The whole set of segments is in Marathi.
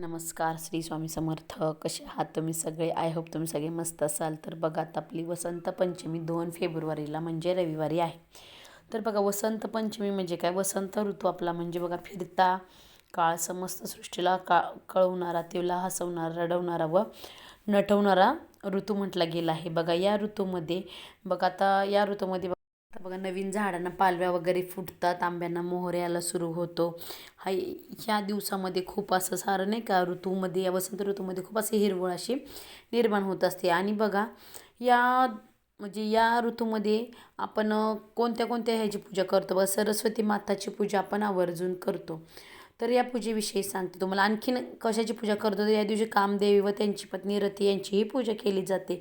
नमस्कार श्री स्वामी समर्थ. कसे आहात तुम्ही सगळे? आय होप तुम्ही सगळे मस्त असाल. तर बघा आता आपली वसंत पंचमी दोन फेब्रुवारीला म्हणजे रविवारी आहे. तर बघा वसंत पंचमी म्हणजे काय? वसंत ऋतू आपला म्हणजे बघा फिरता काळ समस्त सृष्टीला का कळवणारा तिला हसवणारा रडवणारा व नटवणारा ऋतू म्हटला गेला आहे. बघा या ऋतूमध्ये बघा आता या ऋतूमध्ये बघा नवीन झाडांना पालव्या वगैरे फुटतात आंब्यांना मोहर यायला सुरू होतो. हा ह्या दिवसामध्ये खूप असं सारं नाही का ऋतूमध्ये या वसंत ऋतूमध्ये खूप असे हिरवळ अशी निर्माण होत असते. आणि बघा या म्हणजे या ऋतूमध्ये आपण कोणत्या कोणत्या ह्याची पूजा करतो? बघा सरस्वती माताची पूजा आपण आवर्जून करतो. तर या पूजेविषयी सांगते तुम्हाला. आणखीन कशाची पूजा करतो? तर या दिवशी कामदेवी व त्यांची पत्नी रती यांचीही पूजा केली जाते.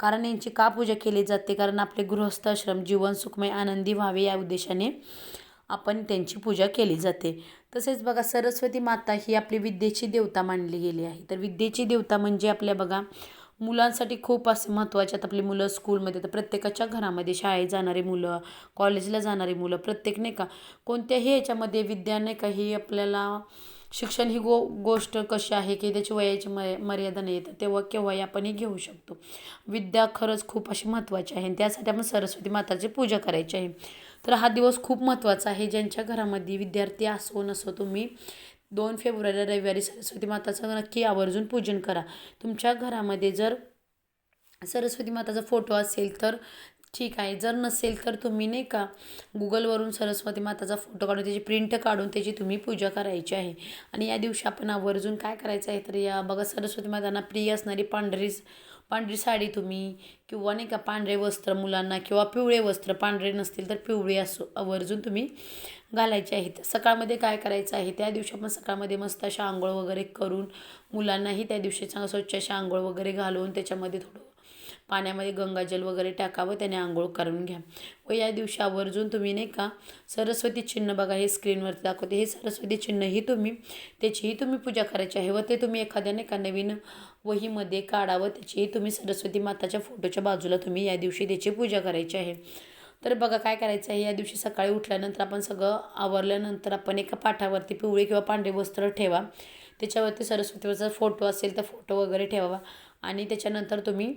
कारण यांची का पूजा केली जाते? कारण आपले गृहस्थाश्रम जीवन सुखमय आनंदी व्हावे या उद्देशाने आपण त्यांची पूजा केली जाते. तसेच बघा सरस्वती माता ही आपली विद्येची देवता मानली गेली आहे. तर विद्येची देवता म्हणजे आपल्या बघा मुलांसाठी खूप असे महत्त्वाचे आहेत आपली मुलं स्कूलमध्ये तर प्रत्येकाच्या घरामध्ये शाळेत जाणारी मुलं कॉलेजला जाणारी मुलं प्रत्येक नाही का कोणत्याही याच्यामध्ये विद्या नाही का ही आपल्याला शिक्षण ही गो गोष्ट कशी आहे की त्याची वयाची म मर्यादा नाही येतं तेव्हा केव्हाही आपण हे घेऊ शकतो. विद्या खरंच खूप अशी महत्त्वाची आहे त्यासाठी आपण सरस्वती माताची पूजा करायची आहे. तर हा दिवस खूप महत्त्वाचा आहे. ज्यांच्या घरामध्ये विद्यार्थी असो नसो तुम्ही दोन फेब्रुवारी रविवारी सरस्वती माताचं नक्की आवर्जून पूजन करा. तुमच्या घरामध्ये जर सरस्वती माताचा फोटो असेल तर ठीक आहे. जर नसेल तर तुम्ही नाही का गुगलवरून सरस्वती माताचा फोटो काढून त्याची प्रिंट काढून त्याची तुम्ही पूजा करायची आहे. आणि या दिवशी आपण आवर्जून काय करायचं आहे तर या बघा सरस्वती मातांना प्रिय असणारी पांढरी पांढरी साडी तुम्ही किंवा नाही का पांढरे वस्त्र मुलांना किंवा पिवळे वस्त्र पांढरे नसतील तर पिवळे असो आवर्जून तुम्ही घालायचे आहेत. सकाळमध्ये काय करायचं आहे? त्या दिवशी आपण सकाळमध्ये मस्त अशा आंघोळ वगैरे करून मुलांनाही त्या दिवशी चांगलं स्वच्छ अशा आंघोळ वगैरे घालून त्याच्यामध्ये थोडं पाण्यामध्ये गंगाजल वगैरे टाकावं त्याने आंघोळ करून घ्या. व या दिवशी आवर्जून तुम्ही नाही का सरस्वती चिन्ह बघा हे स्क्रीनवरती दाखवते. हे सरस्वती चिन्हही तुम्ही त्याचीही तुम्ही पूजा करायची आहे व ते तुम्ही एखाद्या नाही का नवीन वहीमध्ये काढावं त्याची तुम्ही सरस्वती माताच्या फोटोच्या बाजूला तुम्ही या दिवशी त्याची पूजा करायची आहे. तर बघा काय करायचं आहे या दिवशी सकाळी उठल्यानंतर आपण सगळं आवरल्यानंतर आपण एका पाठावरती पिवळे किंवा पांढरे वस्त्र ठेवा. त्याच्यावरती सरस्वतीचा फोटो असेल तर फोटो वगैरे ठेवावा. आणि त्याच्यानंतर तुम्ही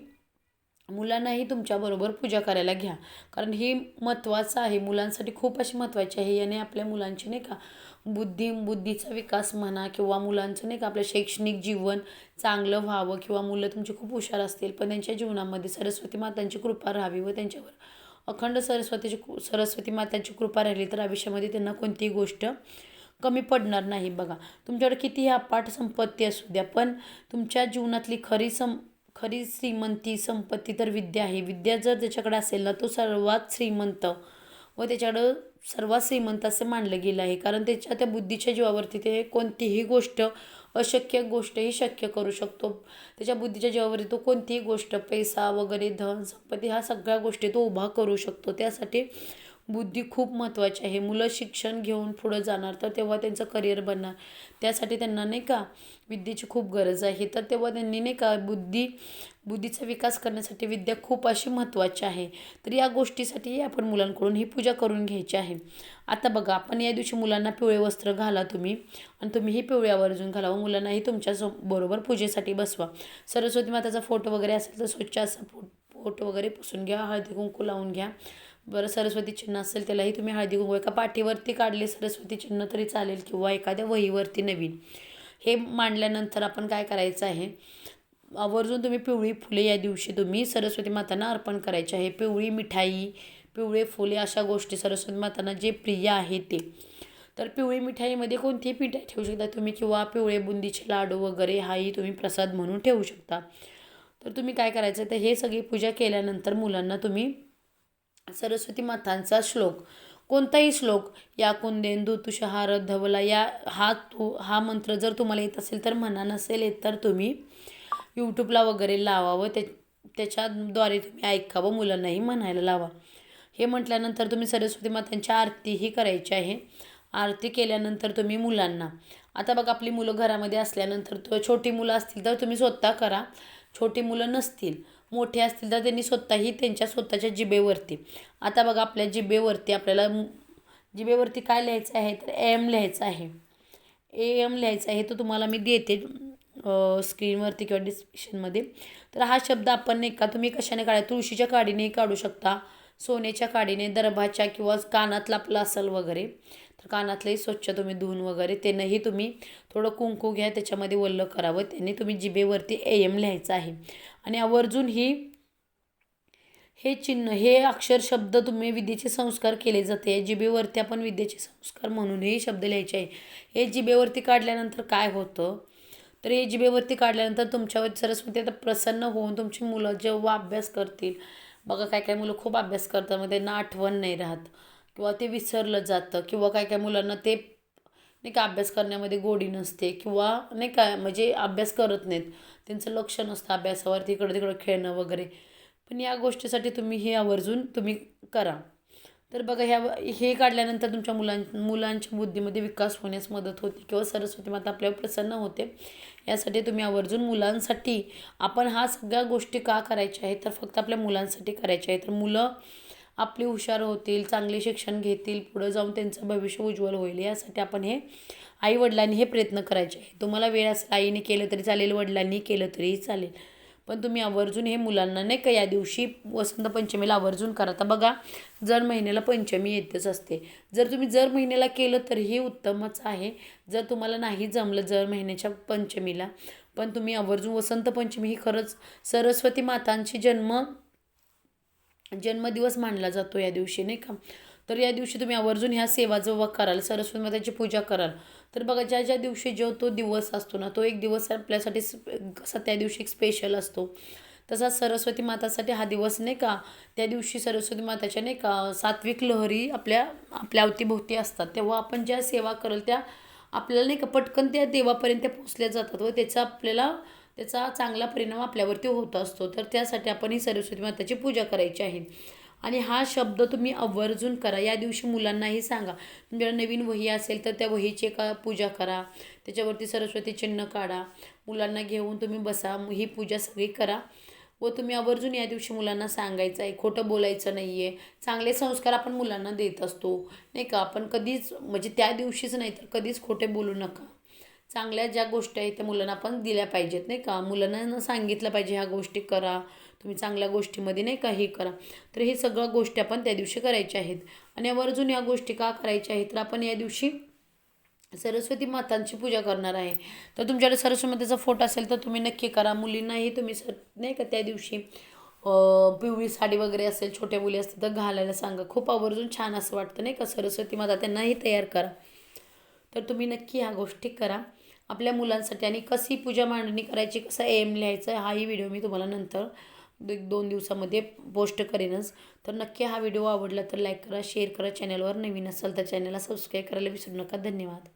मुलांनाही तुमच्याबरोबर पूजा करायला घ्या. कारण हे महत्त्वाचं आहे. मुलांसाठी खूप अशी महत्त्वाची आहे. याने आपल्या मुलांची नाही का बुद्धी बुद्धीचा विकास म्हणा किंवा मुलांचं नाही का आपलं शैक्षणिक जीवन चांगलं व्हावं किंवा मुलं तुमची खूप हुशार असतील पण त्यांच्या जीवनामध्ये सरस्वती मातांची कृपा राहावी व त्यांच्यावर अखंड सरस्वतीची सरस्वती मातांची कृपा राहिली तर आयुष्यामध्ये त्यांना कोणतीही गोष्ट कमी पडणार नाही. बघा तुमच्याकडे कितीही अपाट संपत्ती असू द्या पण तुमच्या जीवनातली खरी सं खरी श्रीमंती संपत्ती तर विद्या आहे. विद्या जर त्याच्याकडे असेल ना तो सर्वात श्रीमंत. व त्याच्याकडं सर्वात श्रीमंत असं मानलं गेलं आहे. कारण त्याच्या त्या बुद्धीच्या जीवावरती ते कोणतीही गोष्ट अशक्य गोष्टही शक्य करू शकतो. त्याच्या बुद्धीच्या जीवावरती तो कोणतीही गोष्ट पैसा वगैरे धन संपत्ती ह्या सगळ्या गोष्टी तो उभा करू शकतो. त्यासाठी बुद्धी खूप महत्त्वाची आहे. मुलं शिक्षण घेऊन पुढं जाणार तर तेव्हा त्यांचं करिअर बनणार. त्यासाठी त्यांना नाही का विद्येची खूप गरज आहे. तर तेव्हा त्यांनी नाही का बुद्धी बुद्धीचा विकास करण्यासाठी विद्या खूप अशी महत्त्वाची आहे. तर या गोष्टीसाठी आपण मुलांकडून ही पूजा करून घ्यायची आहे. आता बघा आपण या दिवशी मुलांना पिवळे वस्त्र घाला तुम्ही आणि तुम्ही ही पिवळ्या आवर्जून घाला. व मुलांनाही तुमच्या बरोबर पूजेसाठी बसवा. सरस्वती माताचा फोटो वगैरे असेल तर स्वच्छ असा फोटो वगैरे पुसून घ्या. हळदी कुंकू लावून घ्या. बरं सरस्वती चिन्ह असेल त्यालाही तुम्ही हळदी कुंकू एका पाठीवरती काढले सरस्वती चिन्ह तरी चालेल किंवा एखाद्या वहीवरती नवीन. हे मांडल्यानंतर आपण काय करायचं आहे? आवर्जून तुम्ही पिवळी फुले या दिवशी तुम्ही सरस्वती मातांना अर्पण करायचे आहे. पिवळी मिठाई पिवळे फुले अशा गोष्टी सरस्वती मातांना जे प्रिय आहे ते. तर पिवळी मिठाईमध्ये कोणतीही मिठाई ठेवू शकता तुम्ही किंवा पिवळे बुंदीचे लाडू वगैरे हाही तुम्ही प्रसाद म्हणून ठेवू शकता. तर तुम्ही काय करायचं तर हे सगळी पूजा केल्यानंतर मुलांना तुम्ही सरस्वती मातांचा श्लोक. कोणताही श्लोक या कुंदेंदू तुषहार धवला या हा तू हा मंत्र जर तुम्हाला येत असेल तर म्हणा नसेल येत तर तुम्ही यूट्यूबला वगैरे लावावं ते त्याच्याद्वारे तुम्ही ऐकावं मुलांनाही म्हणायला लावा. हे म्हटल्यानंतर तुम्ही सरस्वती मातांची आरतीही करायची आहे. आरती केल्यानंतर तुम्ही मुलांना आता बघा आपली मुलं घरामध्ये असल्यानंतर तो छोटी मुलं असतील तर तुम्ही स्वतः करा. छोटी मुलं नसतील मोठे असतील तर त्यांनी स्वतःही त्यांच्या स्वतःच्या जिबेवरती आता बघा आपल्या जिबेवरती आपल्याला जिबेवरती काय लिहायचं आहे? तर एम लिहायचं आहे. ए एम लिहायचं आहे तो तुम्हाला मी देते स्क्रीनवरती किंवा डिस्क्रिप्शनमध्ये. तर हा शब्द आपण नाही का तुम्ही कशाने काढा तुळशीच्या काडीने काढू शकता. सोन्याच्या काडीने दर्भाच्या किंवा कानातला प्लासल असेल वगैरे. तर कानातलंही स्वच्छ तुम्ही धुवून वगैरे त्यानंही तुम्ही थोडं कुंकू घ्या त्याच्यामध्ये वल्ल करावं त्यांनी तुम्ही जिभेवरती ए एम लिहायचं आहे. आणि आवर्जून ही हे चिन्ह हे अक्षर शब्द तुम्ही विद्येचे संस्कार केले जाते. जिभेवरती आपण विद्येचे संस्कार म्हणून हे शब्द लिहायचे आहे. हे जिभेवरती काढल्यानंतर काय होतं? तर हे जिभेवरती काढल्यानंतर तुमच्यावर सरस्वती आता प्रसन्न होऊन तुमची मुलं जेव्हा अभ्यास करतील बघा काय काय मुलं खूप अभ्यास करतात मग त्यांना आठवण नाही राहत. किंवा ते विसरलं जातं किंवा काय काय मुलांना ते नाही का अभ्यास करण्यामध्ये गोडी नसते किंवा नाही का म्हणजे अभ्यास करत नाहीत. त्यांचं लक्ष नसतं अभ्यासावर तिकडं तिकडं खेळणं वगैरे. पण या गोष्टीसाठी तुम्ही हे आवर्जून तुम्ही करा. तर बघा ह्या हे काढल्यानंतर तुमच्या मुलां मुलांच्या बुद्धीमध्ये विकास होण्यास मदत होते किंवा सरस्वती माता आपल्यावर प्रसन्न होते. यासाठी तुम्ही आवर्जून मुलांसाठी आपण हा सगळ्या गोष्टी का करायच्या आहेत? तर फक्त आपल्या मुलांसाठी करायच्या आहेत. तर मुलं आपली हुशार होतील चांगले शिक्षण घेतील पुढं जाऊन त्यांचं भविष्य उज्ज्वल होईल. यासाठी आपण हे आई वडिलांनी हे प्रयत्न करायचे आहे तुम्हाला वेळ असेल आईने केलं तरी चालेल वडिलांनी केलं तरीही चालेल. पण तुम्ही आवर्जून हे मुलांना नाही का या दिवशी वसंत पंचमीला आवर्जून करा. तर बघा जर महिन्याला पंचमी येतच असते. जर तुम्ही जर महिन्याला केलं तरीही उत्तमच आहे. जर तुम्हाला नाही जमलं जर महिन्याच्या पंचमीला पण तुम्ही आवर्जून वसंत पंचमी ही खरंच सरस्वती मातांची जन्म जन्मदिवस मानला जातो या दिवशी नाही का? तर या दिवशी तुम्ही आवर्जून ह्या सेवा जेव्हा कराल सरस्वती माताची पूजा कराल तर बघा ज्या ज्या दिवशी जो तो दिवस असतो ना तो एक दिवस आपल्यासाठी कसा त्या दिवशी एक स्पेशल असतो. तसाच सरस्वती मातासाठी हा दिवस नाही का त्या दिवशी सरस्वती माताच्या नाही का सात्विक लहरी आपल्या आपल्या अवतीभोवती असतात. तेव्हा आपण ज्या सेवा करल त्या आपल्याला नाही का पटकन त्या देवापर्यंत पोचल्या जातात व त्याचा आपल्याला त्याचा चांगला परिणाम आपल्यावरती होत असतो. तर त्यासाठी आपण ही सरस्वती माताची पूजा करायची आहे. आणि हा शब्द तुम्ही आवर्जून करा. या दिवशी मुलांनाही सांगा. तुमच्याकडे नवीन वही असेल तर त्या वहीची का पूजा करा. त्याच्यावरती सरस्वती चिन्ह काढा. मुलांना घेऊन तुम्ही बसा. ही पूजा सगळी करा. व तुम्ही आवर्जून या दिवशी मुलांना सांगायचं आहे. खोटं बोलायचं नाही आहे चांगले संस्कार आपण मुलांना देत असतो. नाही का? आपण कधीच म्हणजे त्या दिवशीच नाही तर कधीच खोटे बोलू नका. चांगल्या ज्या गोष्टी आहेत त्या मुलांना आपण दिल्या पाहिजेत. नाही का? मुलांना सांगितलं पाहिजे ह्या गोष्टी करा. तुम्ही चांगल्या गोष्टीमध्ये नाही का हे करा. तर हे सगळ्या गोष्टी आपण त्या दिवशी करायच्या आहेत. आणि आवर्जून या गोष्टी का करायच्या आहेत? तर आपण या दिवशी सरस्वती मातांची पूजा करणार आहे. तर तुमच्याकडे सरस्वती मातेचा फोटो असेल तर तुम्ही नक्की करा. मुलींनाही तुम्ही सर नाही का त्या दिवशी पिवळी साडी वगैरे असेल छोट्या मुली असतील तर घालायला सांगा. खूप आवर्जून छान असं वाटतं नाही का सरस्वती माता. त्यांनाही तयार करा. तर तुम्ही नक्की ह्या गोष्टी करा. आपल्या मुलांसाठी आणि कशी पूजा मांडणी करायची कसं एम लिहायचं हाही व्हिडिओ मी तुम्हाला नंतर एक दोन दिवसामध्ये पोस्ट करेनच. तर नक्की हा व्हिडिओ आवडला तर लाईक करा शेअर करा. चॅनलवर नवीन असाल तर चॅनलला सबस्क्राईब करायला विसरू नका. धन्यवाद.